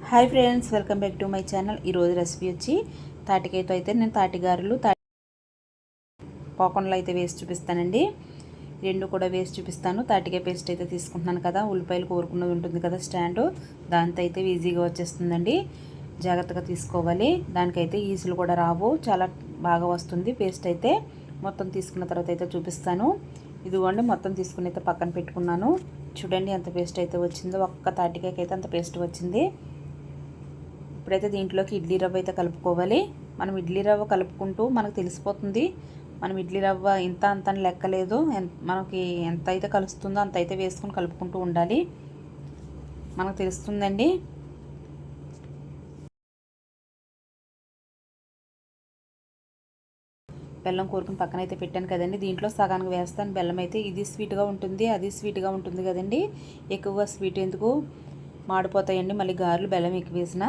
Hi friends welcome back to my channel. ఈరోజు recipe వచ్చి తాటికాయతో అయితే నేను తాటిగారులు తాటి పోకుండా అయితే వేసి చూపిస్తానండి. రెండు కూడా వేసి చూపిస్తాను. తాటికాయ పేస్ట్ అయితే తీసుకుంటున్నాను కదా ఉల్లిపాయలు కోరుకున్నది ఉంటుంది కదా స్టాండ్. దాంతో అయితే ఈజీగా వచ్చేస్తుందండి. జాగ్రత్తగా తీసుకోవాలి. దానికైతే ఈజీలు కూడా రావు. చాలా బాగా వస్తుంది పేస్ట్ అయితే. మొత్తం తీసుకున్న తర్వాత అయితే చూపిస్తాను. ఇదిగోండి మొత్తం తీసుకుని అయితే పక్కన పెట్టుకున్నాను. చూడండి ఎంత పేస్ట్ అయితే వచ్చిందో. ఒక్క తాటికాయకి అయితే అంత పేస్ట్ వచ్చింది. ఇప్పుడైతే దీంట్లోకి ఇడ్లీ రవ్వ అయితే కలుపుకోవాలి మనం ఇడ్లీ రవ్వ కలుపుకుంటూ మనకు తెలిసిపోతుంది మనం ఇడ్లీ రవ్వ ఇంత అంత లెక్కలేదు మనకి ఎంత అయితే కలుస్తుందో అంత అయితే వేసుకొని కలుపుకుంటూ ఉండాలి. మనకు తెలుస్తుందండి? బెల్లం కోరుకుని పక్కన అయితే పెట్టాను కదండి. దీంట్లో సగానికి వేస్తాను. బెల్లం అయితే ఇది స్వీట్గా ఉంటుంది అది స్వీట్గా ఉంటుంది కదండి. ఎక్కువగా స్వీట్ ఎందుకు మాడిపోతాయండి. మళ్ళీ గారెలు బెల్లం ఎక్కువ వేసిన.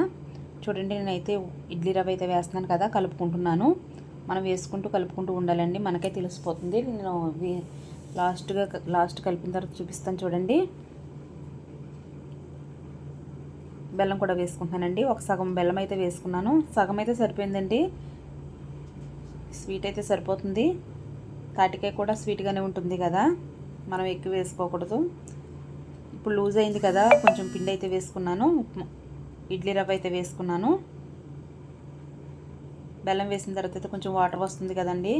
చూడండి నేనైతే ఇడ్లీ రవ్వ అయితే వేస్తున్నాను కదా కలుపుకుంటున్నాను. మనం వేసుకుంటూ కలుపుకుంటూ ఉండాలండి. మనకే తెలిసిపోతుంది. నేను లాస్ట్గా లాస్ట్ కలిపిన తర్వాత చూపిస్తాను చూడండి. బెల్లం కూడా వేసుకుంటున్నానండి. ఒక సగం బెల్లం అయితే వేసుకున్నాను. సగం అయితే సరిపోయిందండి. స్వీట్ అయితే సరిపోతుంది. తాటికాయ కూడా స్వీట్గానే ఉంటుంది కదా. మనం ఎక్కువ వేసుకోకూడదు. ఇప్పుడు లూజ్ అయింది కదా కొంచెం పిండి అయితే వేసుకున్నాను. ఇడ్లీ రవ్వ అయితే వేసుకున్నాను. బెల్లం వేసిన తర్వాత అయితే కొంచెం వాటర్ వస్తుంది కదండి.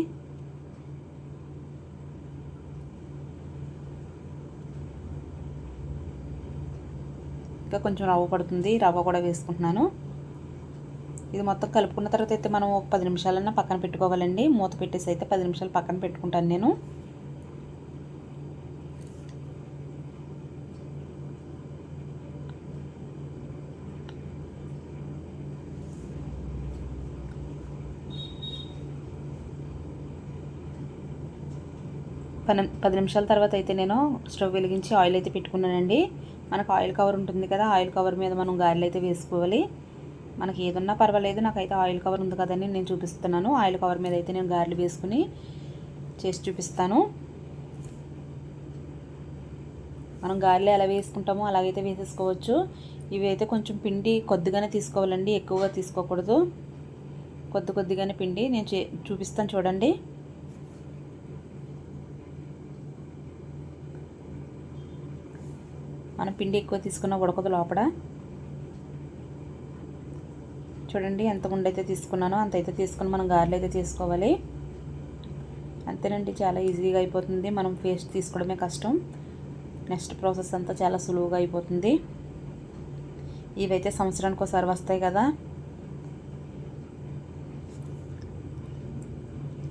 ఇంకా కొంచెం రవ్వ పడుతుంది. రవ్వ కూడా వేసుకుంటున్నాను. ఇది మొత్తం కలుపుకున్న తర్వాత అయితే మనం ఒక పది నిమిషాలన్నా పక్కన పెట్టుకోవాలండి. మూత పెట్టేసి అయితే పది నిమిషాలు పక్కన పెట్టుకుంటాను నేను. పది పది నిమిషాల తర్వాత అయితే నేను స్టవ్ వెలిగించి ఆయిల్ అయితే పెట్టుకున్నానండి. మనకు ఆయిల్ కవర్ ఉంటుంది కదా ఆయిల్ కవర్ మీద మనం గారెలు అయితే వేసుకోవాలి. మనకి ఏదన్నా పర్వాలేదు నాకైతే ఆయిల్ కవర్ ఉంది కదని నేను చూపిస్తున్నాను. ఆయిల్ కవర్ మీద అయితే నేను గారెలు వేసుకుని చేసి చూపిస్తాను. మనం గారెలు ఎలా వేసుకుంటామో అలాగైతే వేసేసుకోవచ్చు. ఇవి అయితే కొంచెం పిండి కొద్దిగానే తీసుకోవాలండి ఎక్కువగా తీసుకోకూడదు. కొద్ది కొద్దిగానే పిండి నేను చూపిస్తాను చూడండి. మనం పిండి ఎక్కువ తీసుకున్న ఉడకదు లోపల. చూడండి ఎంత ఉండైతే తీసుకున్నానో అంత అయితే తీసుకుని మనం గారెలు అయితే తీసుకోవాలి అంతేనండి చాలా ఈజీగా అయిపోతుంది. మనం పేస్ట్ తీసుకోవడమే కష్టం. నెక్స్ట్ ప్రాసెస్ అంతా చాలా సులువుగా అయిపోతుంది. ఇవైతే సంవత్సరానికి ఒకసారి వస్తాయి కదా.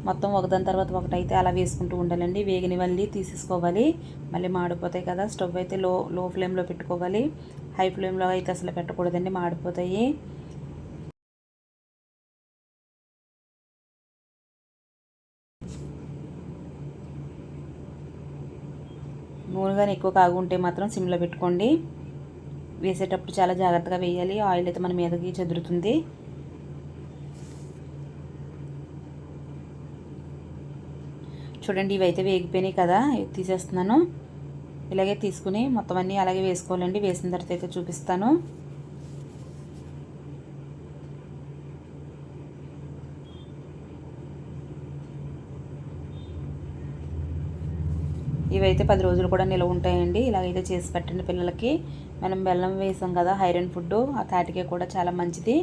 మొత్తం ఒకదాని తర్వాత ఒకటైతే అలా వేసుకుంటూ ఉండాలండి. వేగినవన్నీ మళ్ళీ తీసేసుకోవాలి. మళ్ళీ మాడిపోతాయి కదా స్టవ్ అయితే లో లో ఫ్లేమ్లో పెట్టుకోవాలి. హై ఫ్లేమ్లో అయితే అసలు పెట్టకూడదండి మాడిపోతాయి. నూనె కానీ ఎక్కువ కాగుంటే మాత్రం సిమ్లో పెట్టుకోండి. వేసేటప్పుడు చాలా జాగ్రత్తగా వేయాలి. ఆయిల్ అయితే మన మీదకి చెదురుతుంది. చూడండి ఇవైతే వేగిపోయినాయి కదా తీసేస్తున్నాను. ఇలాగే తీసుకుని మొత్తం అన్నీ అలాగే వేసుకోవాలండి. వేసిన తర్వాత అయితే చూపిస్తాను. ఇవైతే పది రోజులు కూడా నిలవ ఉంటాయండి. ఇలాగైతే చేసి పెట్టండి పిల్లలకి. మనం బెల్లం వేసాం కదా ఐరన్ ఫుడ్ ఆ తాటికే కూడా చాలా మంచిది.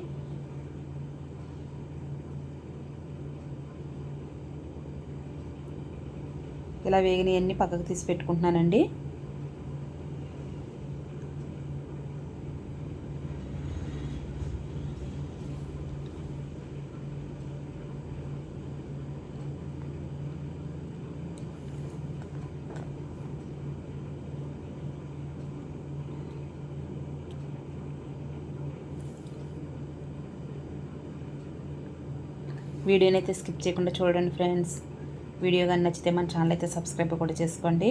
ఇలా వేగినవన్నీ పక్కకు తీసి పెట్టుకుంటున్నానండి. వీడియోని అయితే స్కిప్ చేయకుండా చూడండి ఫ్రెండ్స్. వీడియో కానీ నచ్చితే మన ఛానల్ అయితే సబ్స్క్రైబ్ కూడా చేసుకోండి.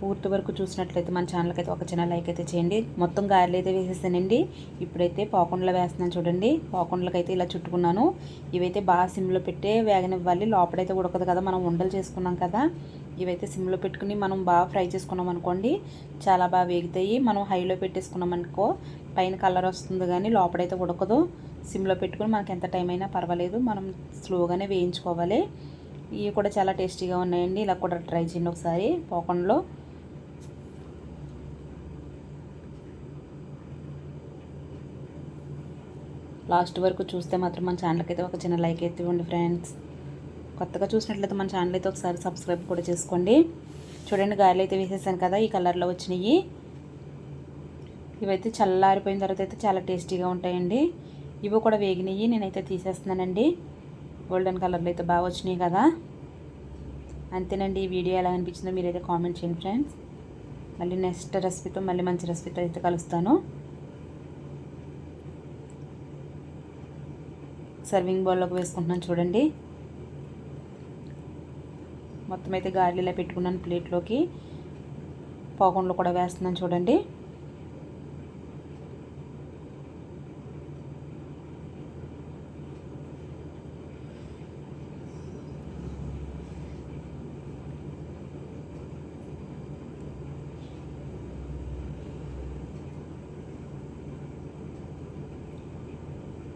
పూర్తి వరకు చూసినట్లయితే మన ఛానల్కి అయితే ఒక చిన్న లైక్ అయితే చేయండి. మొత్తం గారెలు అయితే వేసేసానండి. ఇప్పుడైతే పాకుండలో వేస్తున్నాను చూడండి. పాకుండలకి అయితే ఇలా చుట్టుకున్నాను. ఇవైతే బాగా సిమ్లో పెట్టే వేగనివ్వాలి. లోపలైతే ఉడకదు కదా మనం ఉండలు చేసుకున్నాం కదా. ఇవైతే సిమ్లో పెట్టుకుని మనం బాగా ఫ్రై చేసుకున్నాం అనుకోండి చాలా బాగా వేగుతాయి. మనం హైలో పెట్టేసుకున్నాం అనుకో పైన కలర్ వస్తుంది కానీ లోపలైతే ఉడకదు. సిమ్లో పెట్టుకుని మనకి ఎంత టైం అయినా పర్వాలేదు. మనం స్లోగానే వేయించుకోవాలి. ఇవి కూడా చాలా టేస్టీగా ఉన్నాయండి. ఇలా కూడా ట్రై చేయండి ఒకసారి పోకంలో లాస్ట్ వరకు చూస్తే మాత్రం మన ఛానల్కి అయితే ఒక చిన్న లైక్ అయితే ఇవ్వండి ఫ్రెండ్స్. కొత్తగా చూసినట్లయితే మన ఛానల్ అయితే ఒకసారి సబ్స్క్రైబ్ కూడా చేసుకోండి. చూడండి గాయలు అయితే వేసేసాను కదా ఈ కలర్లో వచ్చినాయి. ఇవైతే చల్లారిపోయిన తర్వాత అయితే చాలా టేస్టీగా ఉంటాయండి. ఇవి కూడా వేగినాయి నేనైతే తీసేస్తున్నానండి. గోల్డెన్ కలర్లో అయితే బాగా వచ్చినాయి కదా. అంతేనండి ఈ వీడియో ఎలా అనిపించిందో మీరైతే కామెంట్ చేయండి ఫ్రెండ్స్. మళ్ళీ నెక్స్ట్ రెసిపీతో మళ్ళీ మంచి రెసిపీతో అయితే కలుస్తాను. సర్వింగ్ బౌల్లోకి వేసుకుంటున్నాను చూడండి. మొత్తం అయితే గార్లీలా పెట్టుకున్నాను ప్లేట్లోకి. పోకుండా కూడా వేస్తున్నాను చూడండి.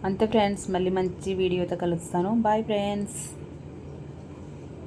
అంతే ఫ్రెండ్స్ మళ్ళీ మంచి వీడియోతో కలుస్తాను. Bye friends